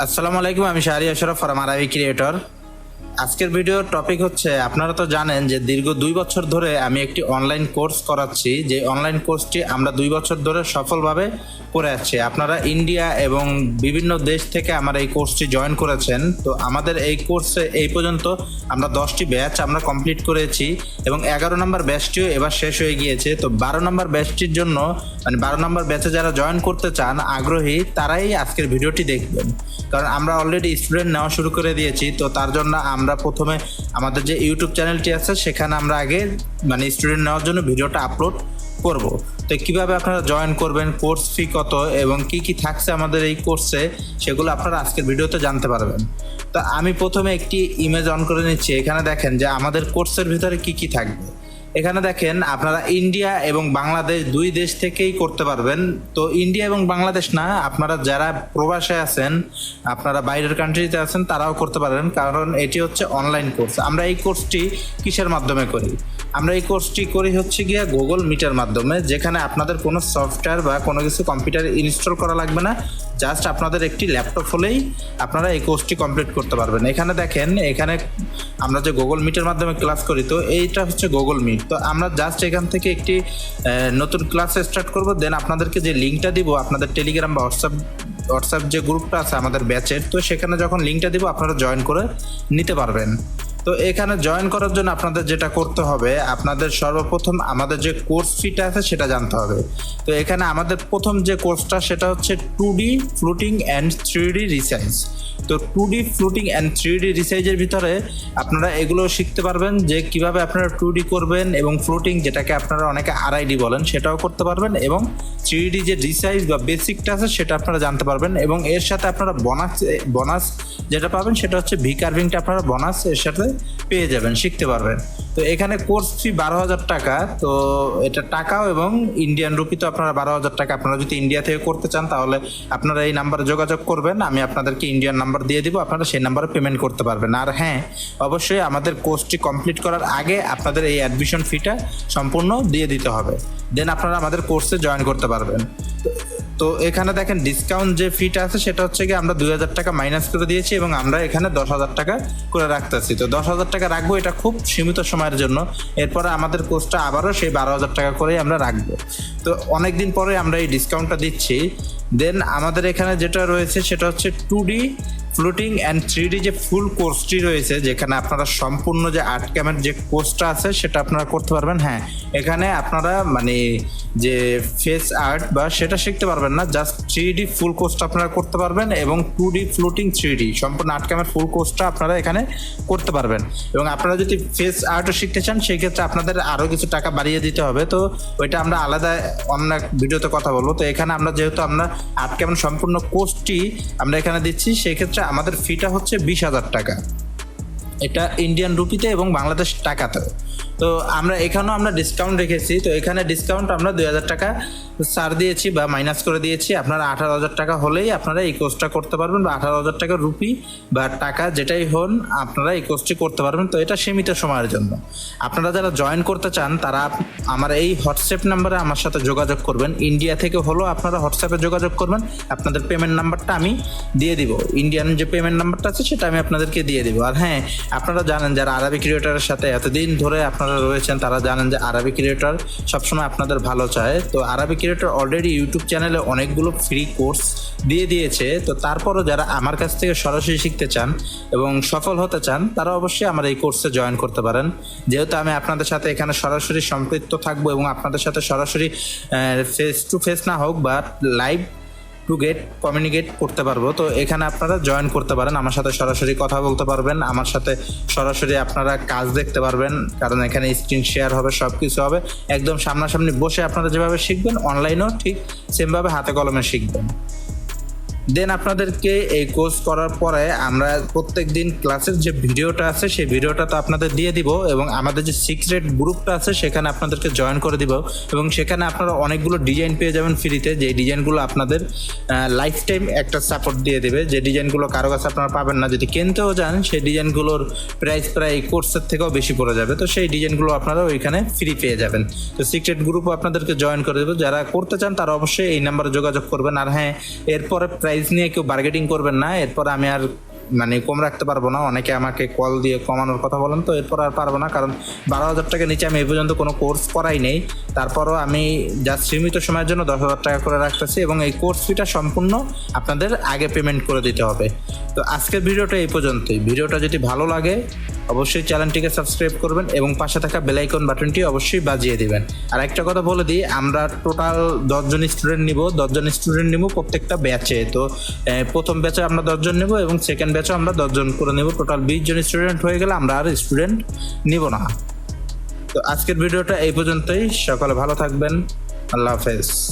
আসসালামু আলাইকুম আমি শাহরি আশরফ ফরমারাবি ক্রিয়েটর আজকের ভিডিওর টপিক হচ্ছে, আপনারা তো জানেন যে দীর্ঘ দুই বছর ধরে আমি একটি অনলাইন কোর্স করাচ্ছি, যে অনলাইন কোর্সটি আমরা দুই বছর ধরে সফলভাবে করে আসছি আপনারা ইন্ডিয়া এবং বিভিন্ন দেশ থেকে আমার এই কোর্সটি জয়েন করেছেন। তো আমাদের এই কোর্সে এই পর্যন্ত আমরা দশটি ব্যাচ আমরা কমপ্লিট করেছি এবং এগারো নম্বর ব্যাচটিও এবার শেষ হয়ে গিয়েছে। তো বারো নম্বর ব্যাচটির জন্য মানে বারো নম্বর ব্যাচে যারা জয়েন করতে চান, আগ্রহী, তারাই আজকের ভিডিওটি দেখবেন। কারণ আমরা অলরেডি স্টুডেন্ট নেওয়া শুরু করে দিয়েছি, তো তার জন্য আমরা প্রথমে আমাদের যে ইউটিউব চ্যানেলটি আছে, সেখানে আমরা আগে মানে স্টুডেন্ট নেওয়ার জন্য ভিডিওটা আপলোড করব। তো কীভাবে আপনারা জয়েন করবেন কোর্স ফি কত এবং কি কি থাকছে আমাদের এই কোর্সে সেগুলো আপনারা আজকের ভিডিওতে জানতে পারবেন। তো আমি প্রথমে একটি ইমেজ অন করে নিচ্ছি। এখানে দেখেন যে আমাদের কোর্সের ভিতরে কি কি থাকবে। এখানে দেখেন আপনারা ইন্ডিয়া এবং বাংলাদেশ দুই দেশ থেকেই করতে পারবেন। তো ইন্ডিয়া এবং বাংলাদেশ না, আপনারা যারা প্রবাসে আছেন, আপনারা বাইরের কান্ট্রিতে আছেন, তারাও করতে পারেন কারণ এটি হচ্ছে অনলাইন কোর্স আমরা এই কোর্সটি কিসের মাধ্যমে করি? আমরা এই কোর্সটি করি হচ্ছে গিয়া গুগল মিটার মাধ্যমে, যেখানে আপনাদের কোনো সফটওয়্যার বা কোনো কিছু কম্পিউটারে ইনস্টল করা লাগবে না। জাস্ট আপনাদের একটি ল্যাপটপ হলেই আপনারা এই কোর্সটি কমপ্লিট করতে পারবেন। এখানে দেখেন, এখানে আমরা যে গুগল মিটের মাধ্যমে ক্লাস করি, তো এইটা হচ্ছে গুগল মিট তো আমরা জাস্ট এখান থেকে একটি নতুন ক্লাস স্টার্ট করব দেন আপনাদেরকে যে লিঙ্কটা দিব, আপনাদের টেলিগ্রাম বা হোয়াটসঅ্যাপ হোয়াটসঅ্যাপ যে গ্রুপটা আছে আমাদের ব্যাচের তো সেখানে যখন লিঙ্কটা দিব, আপনারা জয়েন করে নিতে পারবেন। তো এখানে জয়েন করার জন্য আপনাদের যেটা করতে হবে, আপনাদের সর্বপ্রথম আমাদের যে কোর্স ফিটা আছে সেটা জানতে হবে। তো এখানে আমাদের প্রথম যে কোর্সটা সেটা হচ্ছে two D floating and three D resize তো two D floating and three D রিসাইজের ভিতরে আপনারা এগুলো শিখতে পারবেন যে কীভাবে আপনারা টু ডি করবেন এবং ফ্লুটিং যেটাকে আপনারা অনেকে আরআইডি বলেন সেটাও করতে পারবেন এবং থ্রি ডি যে রিসাইজ বা বেসিকটা আছে সেটা আপনারা জানতে পারবেন এবং এর সাথে আপনারা বোনাস বোনাস যেটা পাবেন সেটা হচ্ছে ভি কার্ভিংটা আপনারা বোনাস এর সাথে পেয়ে যাবেন, শিখতে পারবেন। তো এখানে কোর্স ফি বারো হাজার টাকা, তো এটা টাকাও এবং ইন্ডিয়ান রুপি তো আপনারা বারো হাজার টাকা। আপনারা যদি ইন্ডিয়া থেকে করতে চান, তাহলে আপনারা এই নাম্বারে যোগাযোগ করবেন, আমি আপনাদেরকে ইন্ডিয়ান নাম্বার দিয়ে দিব, আপনারা সেই নাম্বারে পেমেন্ট করতে পারবেন। আর হ্যাঁ অবশ্যই আমাদের কোর্সটি কমপ্লিট করার আগে আপনাদের এই অ্যাডমিশন ফিটা সম্পূর্ণ দিয়ে দিতে হবে। দেন আপনারা আমাদের কোর্সে জয়েন করতে পারবেন। তো- তো এখানে দেখেন ডিসকাউন্ট যে ফিটা আছে, সেটা হচ্ছে কি আমরা দুই হাজার টাকা মাইনাস করে দিয়েছি এবং আমরা এখানে দশ হাজার টাকা করে রাখতেছি। তো দশ হাজার টাকা রাখব এটা খুব সীমিত সময়ের জন্য। এরপরে আমাদের কোর্সটা আবারও সেই বারো হাজার টাকা করেই আমরা রাখব। তো অনেক দিন পরে আমরা এই ডিসকাউন্টটা দিচ্ছি। দেন আমাদের এখানে যেটা রয়েছে, সেটা হচ্ছে two D floating and three D যে ফুল কোর্সটি রয়েছে, যেখানে আপনারা সম্পূর্ণ যে আর্ট ক্যামের যে কোর্সটা আছে, সেটা আপনারা করতে পারবেন। হ্যাঁ এখানে আপনারা মানে যে ফেস আর্ট বা সেটা শিখতে পারবেন না জাস্ট থ্রি ফুল কোর্সটা আপনারা করতে পারবেন এবং টু ডি ফ্লোটিং থ্রি সম্পূর্ণ আর্ট ক্যামের ফুল কোর্সটা আপনারা এখানে করতে পারবেন। এবং আপনারা যদি ফেস আর্টও শিখতে চান, সেই ক্ষেত্রে আপনাদের আরও কিছু টাকা বাড়িয়ে দিতে হবে। তো ওইটা আমরা আলাদা অন্য ভিডিওতে কথা বলব। তো এখানে আমরা যেহেতু আমরা আর্ট ক্যামের সম্পূর্ণ কোর্সটি আমরা এখানে দিচ্ছি, সেই ক্ষেত্রে আমাদের ফিটা হচ্ছে বিশ হাজার টাকা। এটা ইন্ডিয়ান রুপিতে এবং বাংলাদেশ টাকাতে তো আমরা এখানেও আমরা ডিসকাউন্ট রেখেছি। তো এখানে ডিসকাউন্ট আমরা দুই হাজার টাকা ছাড় দিয়েছি বা মাইনাস করে দিয়েছি। আপনারা আঠারো হাজার টাকা হলেই আপনারা এই কোর্সটা করতে পারবেন বা আঠারো হাজার টাকা রুপি বা টাকা যেটাই হন আপনারা এই কোর্সটি করতে পারবেন। তো এটা সীমিত সময়ের জন্য। আপনারা যারা জয়েন করতে চান, তারা আমার এই হোয়াটসঅ্যাপ নাম্বারে আমার সাথে যোগাযোগ করবেন। ইন্ডিয়া থেকে হলেও আপনারা হোয়াটসঅ্যাপে যোগাযোগ করবেন। আপনাদের পেমেন্ট নাম্বারটা আমি দিয়ে দিব। ইন্ডিয়ান যে পেমেন্ট নাম্বারটা আছে, সেটা আমি আপনাদেরকে দিয়ে দিব। আর হ্যাঁ আপনারা জানেন যারা আরবি ক্রিয়েটারের সাথে এতদিন ধরে আপনারা রয়েছেন, তারা জানেন যে আরবি ক্রিয়েটর সবসময় আপনাদের ভালো চায়। তো আরবি ক্রিয়েটর অলরেডি ইউটিউব চ্যানেলে অনেকগুলো ফ্রি কোর্স দিয়ে দিয়েছে। তো তারপরও যারা আমার কাছ থেকে সরাসরি শিখতে চান এবং সফল হতে চান, তারা অবশ্যই আমার এই কোর্সে জয়েন করতে পারেন। যেহেতু আমি আপনাদের সাথে এখানে সরাসরি সম্পৃক্ত থাকব এবং আপনাদের সাথে সরাসরি ফেস টু ফেস না হোক বা লাইভ টু গেট কমিউনিকেট করতে পারব। তো এখানে আপনারা জয়েন করতে পারেন, আমার সাথে সরাসরি কথা বলতে পারবেন, আমার সাথে সরাসরি আপনারা কাজ দেখতে পারবেন, কারণ এখানে স্ক্রিন শেয়ার হবে সব কিছু হবে। একদম সামনাসামনি বসে আপনারা যেভাবে শিখবেন অনলাইনেও ঠিক সেমভাবে হাতে কলমে শিখবেন। দেন আপনাদেরকে এই কোর্স করার পরে আমরা প্রত্যেক দিন ক্লাসের যে ভিডিওটা আছে, সেই ভিডিওটা তো আপনাদের দিয়ে দিব এবং আমাদের যে সিক্রেট গ্রুপটা আছে, সেখানে আপনাদেরকে জয়েন করে দিব এবং সেখানে আপনারা অনেকগুলো ডিজাইন পেয়ে যাবেন ফ্রিতে যে ডিজাইনগুলো আপনাদের লাইফ টাইম একটা সাপোর্ট দিয়ে দেবে। যে ডিজাইনগুলো কারও কাছে আপনারা পাবেন না। যদি কিনতেও যান, সেই ডিজাইনগুলোর প্রাইস প্রায় এই কোর্সের থেকেও বেশি পড়ে যাবে। তো সেই ডিজাইনগুলো আপনারা ওইখানে ফ্রি পেয়ে যাবেন। তো সিক্রেট গ্রুপও আপনাদেরকে জয়েন করে দেবো। যারা করতে চান, তারা অবশ্যই এই নাম্বারে যোগাযোগ করবেন। আর হ্যাঁ এরপরে প্রাইস প্রাইস নিয়ে কেউ বার্গেটিং করবেন না, এরপর আমি আর মানে কম রাখতে পারব না। অনেকে আমাকে কল দিয়ে কমানোর কথা বলেন তো, এরপর আর পারব না। কারণ বারো হাজার টাকা নিচে আমি এই পর্যন্ত কোনো কোর্স করাই নেই। তারপরও আমি যা সীমিত সময়ের জন্য দশ হাজার টাকা করে রাখতেছি এবং এই কোর্স ফিটা সম্পূর্ণ আপনাদের আগে পেমেন্ট করে দিতে হবে। তো আজকের ভিডিওটা এই পর্যন্তই। ভিডিওটা যদি ভালো লাগে অবশ্যই চ্যানেলটিকে সাবস্ক্রাইব করবেন এবং পাশে থাকা বেলাইকন বাটনটি অবশ্যই বাজিয়ে দেবেন। আর একটা কথা বলে দিই, আমরা টোটাল দশজন স্টুডেন্ট নিব। দশজন স্টুডেন্ট নিব প্রত্যেকটা ব্যাচে তো প্রথম ব্যাচে আমরা দশজন নেব এবং সেকেন্ড ব্যাচে আমরা দশজন করে নেব। টোটাল বিশ জন স্টুডেন্ট হয়ে গেলে আমরা আর স্টুডেন্ট নিব না। তো, আজকের ভিডিওটা এই পর্যন্তই। সকালে ভালো থাকবেন। আল্লাহ হাফেজ।